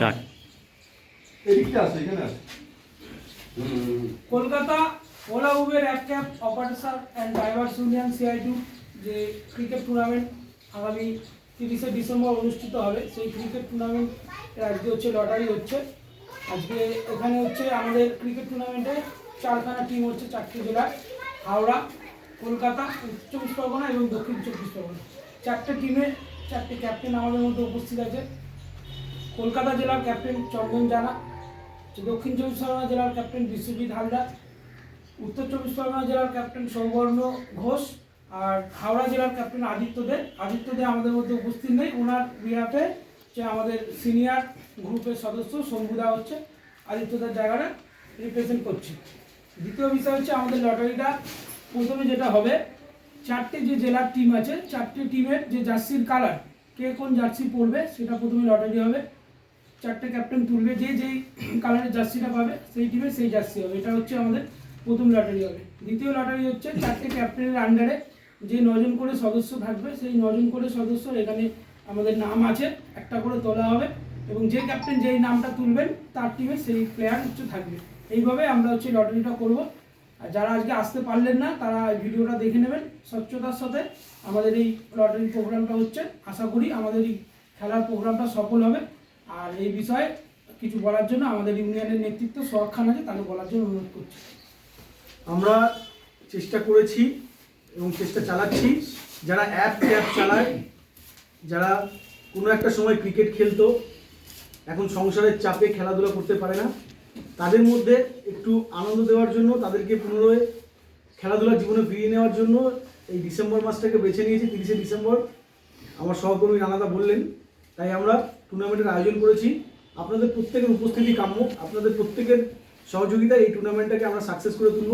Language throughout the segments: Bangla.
চার। আছে এখানে আছে। কলকাতা ওলা উবের এক cab operator and drivers union CITU যে ক্রিকেট টুর্নামেন্ট আগামী তিরিশে ডিসেম্বর অনুষ্ঠিত হবে। সেই ক্রিকেট টুর্নামেন্ট আজকে হচ্ছে লটারি হচ্ছে। আজকে এখানে হচ্ছে আমাদের ক্রিকেট টুর্নামেন্টে চারখানা টিম হচ্ছে চারটি জেলার। হাওড়া কলকাতা উত্তর চব্বিশ পরগনা এবং দক্ষিণ চব্বিশ পরগনা। চারটে টিমে চারটে ক্যাপ্টেন আমাদের মধ্যে উপস্থিত আছে। কলকাতা জেলার ক্যাপ্টেন চন্দন জানা, দক্ষিণ চব্বিশ পরগনা জেলার ক্যাপ্টেন বিশ্বজিৎ হালদার, উত্তর চব্বিশ পরগনা জেলার ক্যাপ্টেন সৌবর্ণ ঘোষ আর হাওড়া জেলার ক্যাপ্টেন আদিত্য দে। আদিত্য দে আমাদের মধ্যে উপস্থিত নেই ওনার বিহাফে যে আমাদের সিনিয়র গ্রুপের সদস্য শম্ভুদা হচ্ছে আদিত্যদার জায়গাটা রিপ্রেজেন্ট করছে। দ্বিতীয় বিষয় হচ্ছে আমাদের লটারিটা প্রথমে যেটা হবে, চারটে যে জেলার টিম আছে, চারটে টিমের যে জার্সির কালার কে কোন জার্সি পড়বে সেটা প্রথমে লটারি হবে। চারটে ক্যাপ্টেন তুলবে, যে যেই কালারের জার্সিটা পাবে, সেই টিমে সেই জার্সি হবে। এটা হচ্ছে আমাদের প্রথম লটারি হবে। দ্বিতীয় লটারি হচ্ছে চারটে ক্যাপ্টেনের আন্ডারে যে নজন করে সদস্য থাকবে, সেই নজন করে সদস্য এখানে আমাদের নাম আছে, একটা করে তোলা হবে এবং যে ক্যাপ্টেন যেই নামটা তুলবেন, তার টিমে সেই প্লেয়ার হচ্ছে থাকবে। এইভাবে আমরা হচ্ছে লটারিটা করব। আর যারা আজকে আসতে পারলেন না, তারা ভিডিওটা দেখে নেবেন স্বচ্ছতার সাথে। আমাদের এই লটারি প্রোগ্রামটা হচ্ছে। আশা করি আমাদের এই খেলার প্রোগ্রামটা সফল হবে। আর এই বিষয়ে কিছু বলার জন্য আমাদের ইউনিয়নের নেতৃত্ব সোহাগ খান আছে, তাকে বলার জন্য অনুরোধ করছি। আমরা চেষ্টা করেছি এবং চেষ্টা চালাচ্ছি, যারা অ্যাপ ট্যাপ চালায়, যারা কোনো একটা সময় ক্রিকেট খেলতো, এখন সংসারের চাপে খেলাধুলা করতে পারে না, তাদের মধ্যে একটু আনন্দ দেওয়ার জন্য, তাদেরকে পুনরায় খেলাধুলা জীবনে ফিরিয়ে নেওয়ার জন্য এই ডিসেম্বর মাসটাকে বেছে নিয়েছি, তিরিশে ডিসেম্বর। আমার সহকর্মী রানাদা বললেন তাই আমরা টুর্নামেন্টের আয়োজন করেছি। আপনাদের প্রত্যেকের উপস্থিতি কাম্য, আপনাদের প্রত্যেকের সহযোগিতায় এই টুর্নামেন্টটাকে আমরা সাকসেস করে তুলব।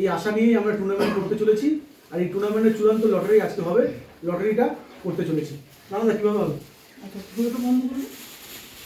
এই আশা নিয়েই আমরা টুর্নামেন্ট করতে চলেছি। আর এই টুর্নামেন্টের চূড়ান্ত লটারি আজকে হবে। লটারিটা করতে চলেছি। না কীভাবে হবে? আচ্ছা বন্ধ করুন